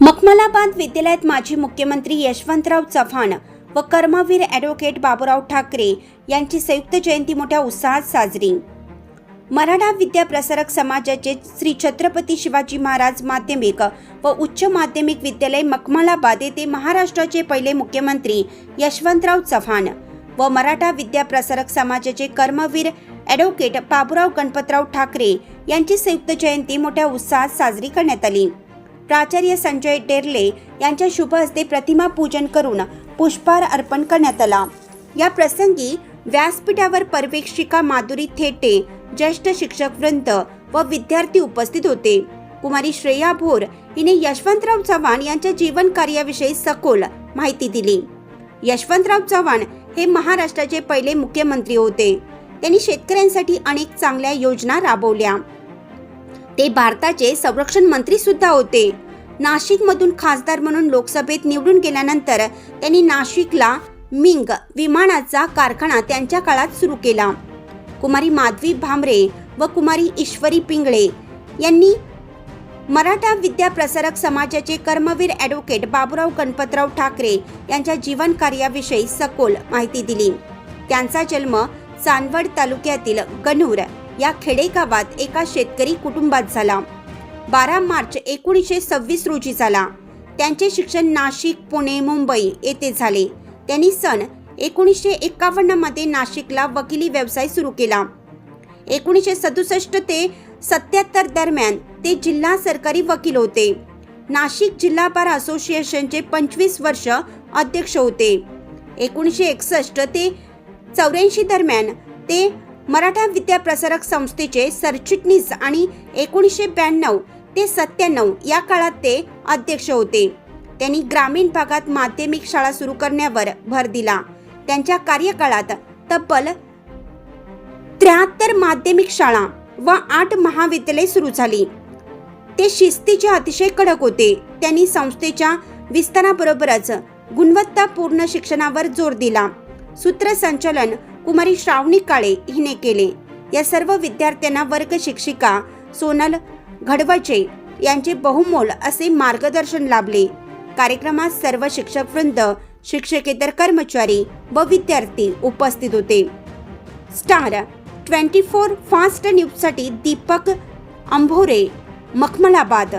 मखमलाबाद विद्यालयात माजी मुख्यमंत्री यशवंतराव चव्हाण व कर्मवीर ॲडव्होकेट बाबूराव ठाकरे यांची संयुक्त जयंती मोठ्या उत्साहात साजरी. मराठा विद्या प्रसारक समाजाचे श्री छत्रपती शिवाजी महाराज माध्यमिक व उच्च माध्यमिक विद्यालय मखमलाबाद येथे महाराष्ट्राचे पहिले मुख्यमंत्री यशवंतराव चव्हाण व मराठा विद्या प्रसारक समाजाचे कर्मवीर ॲडव्होकेट बाबूराव गणपतराव ठाकरे यांची संयुक्त जयंती मोठ्या उत्साहात साजरी करण्यात आली. प्राचार्य संजय डेरले यांच्या शुभ हस्ते प्रतिमा पूजन करून पुष्पहार अर्पण करण्यात आला. या प्रसंगी व्यासपीठावर पर्यवेक्षिका माधुरी थेटे ज्येष्ठ शिक्षक वृंद व विद्यार्थी उपस्थित होते. कुमारी श्रेया भोर हिने यशवंतराव चव्हाण यांच्या जीवन कार्याविषयी सखोल माहिती दिली. यशवंतराव चव्हाण हे महाराष्ट्राचे पहिले मुख्यमंत्री होते. त्यांनी शेतकऱ्यांसाठी अनेक चांगल्या योजना राबवल्या. ते भारताचे संरक्षण मंत्री सुद्धा होते. नाशिकमधून खासदार म्हणून लोकसभेत निवडून गेल्यानंतर त्यांनी नाशिकला मिंग विमानाचा कारखाना त्यांच्या काळात सुरू केला. कुमारी माधवी भामरे व कुमारी ईश्वरी पिंगळे यांनी मराठा विद्या प्रसारक समाजाचे कर्मवीर ॲडव्होकेट बाबूराव गणपतराव ठाकरे यांच्या जीवन कार्याविषयी सखोल माहिती दिली. त्यांचा जन्म चांदवड तालुक्यातील गणूर या खेडेगावात एका शेतकरी कुटुंबात झाला. बारा मार्च एकोणीसशे सव्वीस रोजी झाला. त्यांचे शिक्षण नाशिक पुणे मुंबई येथे झाले. त्यांनी सन एकोणीसशे एकावन्नमध्ये नाशिकला वकिली व्यवसाय सुरू केला. एकोणीसशे सदुसष्ट ते सत्याहत्तर दरम्यान ते जिल्हा सरकारी वकील होते. नाशिक जिल्हा बार असोसिएशनचे पंचवीस वर्ष अध्यक्ष होते. एकोणीसशे एकसष्ट ते चौऱ्याऐंशी दरम्यान ते मराठा विद्याप्रसारक संस्थेचे सरचिटणीस आणि एकोणीसशे ब्याण्णव ते सत्त्याण्णव या काळात ते अध्यक्ष होते. त्यांनी ग्रामीण भागात माध्यमिक शाळा सुरू करण्यावर भर दिला. त्यांच्या कार्यकाळात तब्बल त्र्याहत्तर माध्यमिक शाळा व आठ महाविद्यालय सुरू झाली. ते शिस्तीचे अतिशय कडक होते. त्यांनी संस्थेच्या विस्ताराबरोबरच गुणवत्तापूर्ण शिक्षणावर जोर दिला. सूत्रसंचालन कुमारी श्रावणी काळे हिने केले. या सर्व विद्यार्थ्यांना वर्ग शिक्षिका सोनल घडवचे यांचे बहुमोल असे मार्गदर्शन लाभले. कार्यक्रमात सर्व शिक्षक वृंद शिक्षकेतर कर्मचारी व विद्यार्थी उपस्थित होते. स्टार ट्वेंटी फोर फास्ट न्यूजसाठी दीपक अंभोरे मखमलाबाद.